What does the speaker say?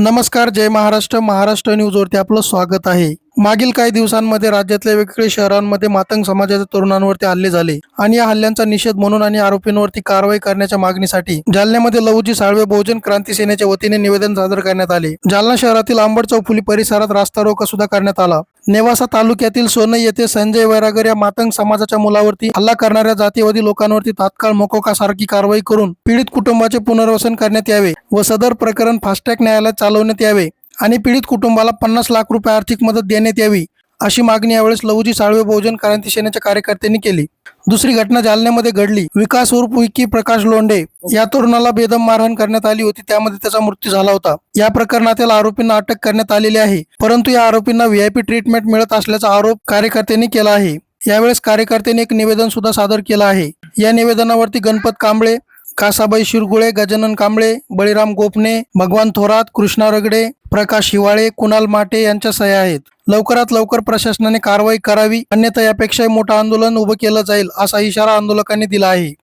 नमस्कार जय महाराष्ट्र महाराष्ट्र न्यूजवरती आपलं स्वागत आहे. मागील काही दिवसांमध्ये राज्यातल्या वेगवेगळ्या शहरांमध्ये मातंग समाजाच्या तरुणांवरती हल्ले झाले आणि या हल्ल्यांचा निषेध म्हणून आणि आरोपींवरती कारवाई करण्याच्या मागणीसाठी जालन्यामध्ये लहुजी साळवे बहुजन क्रांती सेनेच्या वतीने निवेदन सादर करण्यात आले. जालना शहरातील आंबड चौफुली परिसरात रास्ता रोका सुद्धा करण्यात आला. नेवासा तालुक्यातील सोनई येथे संजय वैरागर या मातंग समाजाच्या मुलावरती हल्ला करणाऱ्या जातीवादी लोकांवरती तात्काळ मोकोका सारखी कारवाई करून पीडित कुटुंबाचे पुनर्वसन करण्यात यावे व सदर प्रकरण फास्टॅग न्यायालयात चालवण्यात यावे. आणि पीडित कुटुंबाला पन्नास लाख रुपये आर्थिक मदत देण्यात यावी अशी मागणी यावेळेस लहुजी साळवे बहुजन क्रांती सेनेच्या कार्यकर्त्यांनी केली. दुसरी घटना जालन्यामध्ये घडली. विकास उर्फ विकी प्रकाश लोंढे या तरुणाला बेदम मारहाण करण्यात आली होती त्यामध्ये त्याचा मृत्यू झाला होता. या प्रकरणातील आरोपींना अटक करण्यात आलेली आहे परंतु या आरोपींना व्हीआयपी ट्रीटमेंट मिळत असल्याचा आरोप कार्यकर्त्यांनी केला आहे. यावेळेस कार्यकर्त्यांनी एक निवेदन सुद्धा सादर केलं आहे. या निवेदनावरती गणपत कांबळे कासाबाई शिरगुळे गजानन कांबळे बळीराम गोपने भगवान थोरात कृष्णा रगडे प्रकाश हिवाळे कुणाल माटे यांच्या सह्या आहेत. लवकरात लवकर प्रशासनाने कारवाई करावी अन्यथा यापेक्षाही मोठं आंदोलन उभं केलं जाईल असा इशारा आंदोलकांनी दिला आहे.